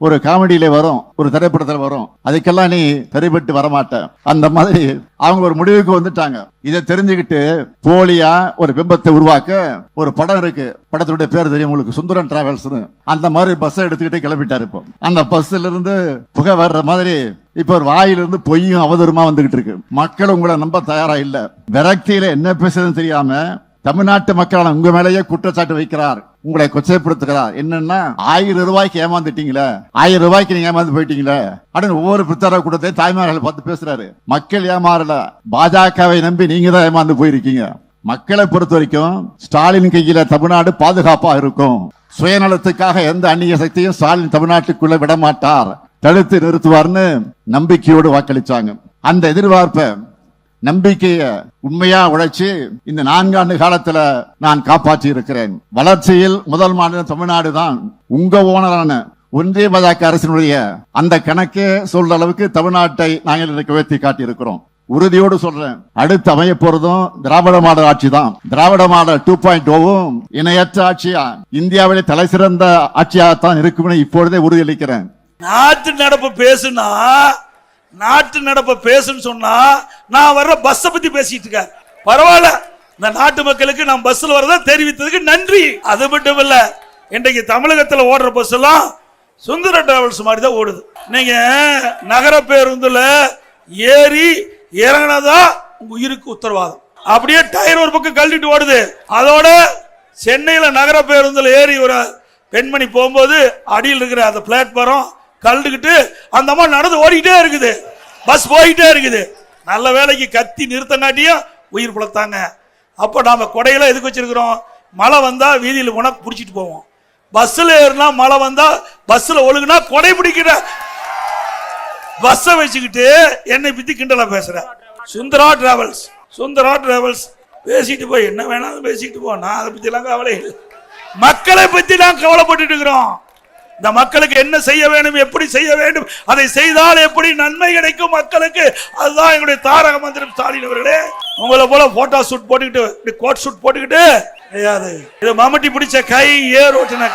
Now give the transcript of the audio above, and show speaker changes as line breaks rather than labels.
ஒரு காமெடியில வரும் ஒரு திரைப்படத்துல வரும். அதுக்கெல்லாம் நீ சரிபட்டு வரமாட்ட. அந்த மாதிரி அவங்க ஒரு முடிவுக்கு வந்துட்டாங்க. இதை தெரிஞ்சுக்கிட்டு போலியா ஒரு பிம்பத்தை உருவாக்க ஒரு படம் இருக்கு. படத்துடைய பேர் தெரியும் உங்களுக்கு. சுந்தரன் டிராவல்ஸ் அந்த மாதிரி பஸ் எடுத்துக்கிட்டு கிளம்பிட்டாரு இப்போ. அந்த பஸ்ல இருந்து புகை வர்ற மாதிரி இப்ப ஒரு வாயிலிருந்து பொய்யும் அவதூறுமா வந்துகிட்டு இருக்கு. மக்கள் உங்களை நம்ப தயாரா இல்ல. விரக்தியில என்ன பேசுறதுன்னு தெரியாம தமிழ்நாட்டு மக்களான உங்க மேலேயே குற்றச்சாட்டு வைக்கிறார். உங்களை கொச்சைப்படுத்துகிறார். என்னன்னா ஆயிரம் ரூபாய்க்கு ஏமாந்துட்டீங்களே? ஆயிரம் ரூபாய்க்கு நீங்க ஏமாந்து போயிட்டீங்களே? அப்படின்னு ஒவ்வொரு பிரச்சார கூட்டத்தையும் தாய்மார்கள் பார்த்து பேசுறாரு. மக்கள் ஏமாறல. பாஜகவை நம்பி நீங்க தான் ஏமாந்து போயிருக்கீங்க. மக்களை பொறுத்த வரைக்கும் ஸ்டாலின் கையில தமிழ்நாடு பாதுகாப்பா இருக்கும். சுயநலத்துக்காக எந்த அந்நிய சக்தியும் ஸ்டாலின் தமிழ்நாட்டுக்குள்ள விட மாட்டார் தடுத்து நிறுத்துவார்னு நம்பிக்கையோடு வாக்களிச்சாங்க. அந்த எதிர்பார்ப்பை நம்பிக்கையை உண்மையா உழைச்சி இந்த நான்காண்டு காலத்துல நான் காப்பாற்றி இருக்கிறேன் வளர்ச்சியில் முதல் மாநிலம் தமிழ்நாடு தான் உங்க ஓனரான ஒன்றிய பாஜக அரசினுடைய அந்த கணக்கே சொல்ற அளவுக்கு தமிழ்நாட்டை நாங்கள் இன்றைக்கு உயர்த்தி காட்டியிருக்கிறோம். உறுதியோடு சொல்றேன் அடுத்து அமைய போறதும் திராவிட மாடல் ஆட்சி தான். திராவிட மாடல் டூ பாயிண்ட் ஓவும் இணையற்ற ஆட்சியா இந்தியாவிலே தலை சிறந்த ஆட்சியாகத்தான் இருக்கும்னு இப்பொழுதே உறுதியளிக்கிறேன்.
நாட்டு நடப்பு பேசுனா நாட்டு நடப்பு பேசுன்னு சொன்னா நான் வர்ற பஸ்ஸை பத்தி பேசிட்டு இருக்கேன். பரவாயில்ல. இந்த நாட்டு மக்களுக்கு நான் பஸ்ஸில் வரதை தெரிவித்ததுக்கு நன்றி. அது மட்டும் இல்லை இன்றைக்கு தமிழகத்தில் ஓடுற பஸ் எல்லாம் சுந்தர டிராவல்ஸ் மாதிரி தான் ஓடுது. நீங்க நகர பேருந்துல ஏறி இறங்கினதா உங்க உயிருக்கு உத்தரவாதம். அப்படியே டயர் ஒரு பக்கம் கழட்டிட்டு ஓடுது. அதோட சென்னையில் நகர பேருந்தில் ஏறி ஒரு பெண்மணி போகும்போது அடியில் இருக்கிற அந்த பிளாட்ஃபாரம் கழுந்துக்கிட்டு அந்த அம்மா நடந்து ஓடிக்கிட்டே இருக்குது. பஸ் போய்கிட்டே இருக்குது. நல்ல வேலைக்கு கத்தி நிறுத்தங்காட்டியும் உயிர் பிழைத்தாங்க அப்போ நாம் கொடையில எதுக்கு வச்சிருக்கிறோம்? மழை வந்தால் வீதியில் போனால் பிடிச்சிட்டு போவோம். பஸ்ஸில் ஏறினா மழை வந்தால் பஸ்ஸில் ஒழுகுனா கொடை பிடிக்கிற. பஸ்ஸை வச்சுக்கிட்டு என்னை பற்றி கிண்டலாக பேசுகிறேன் சுந்தரா டிராவல்ஸ் சுந்தரா டிராவல்ஸ் பேசிட்டு போய் என்ன வேணாலும் பேசிட்டு போ. நான் அதை பற்றிலாம் கவலை இல்லை. மக்களை பற்றி நான் கவலைப்பட்டுட்டு இருக்கிறோம். இந்த மக்களுக்கு என்ன செய்ய வேண்டும் எப்படி செய்ய வேண்டும் அதை செய்தால் எப்படி நன்மை கிடைக்கும் மக்களுக்கு? அதுதான் எங்களுடைய தாரக மந்திரம் ஸ்டாலின் அவர்களே. உங்களை போல போட்டோ ஷூட் போட்டுக்கிட்டு கோட் ஷூட் போட்டுக்கிட்டு கிடையாது இது மம்முட்டி பிடிச்ச கை ஏர் ஓட்டுன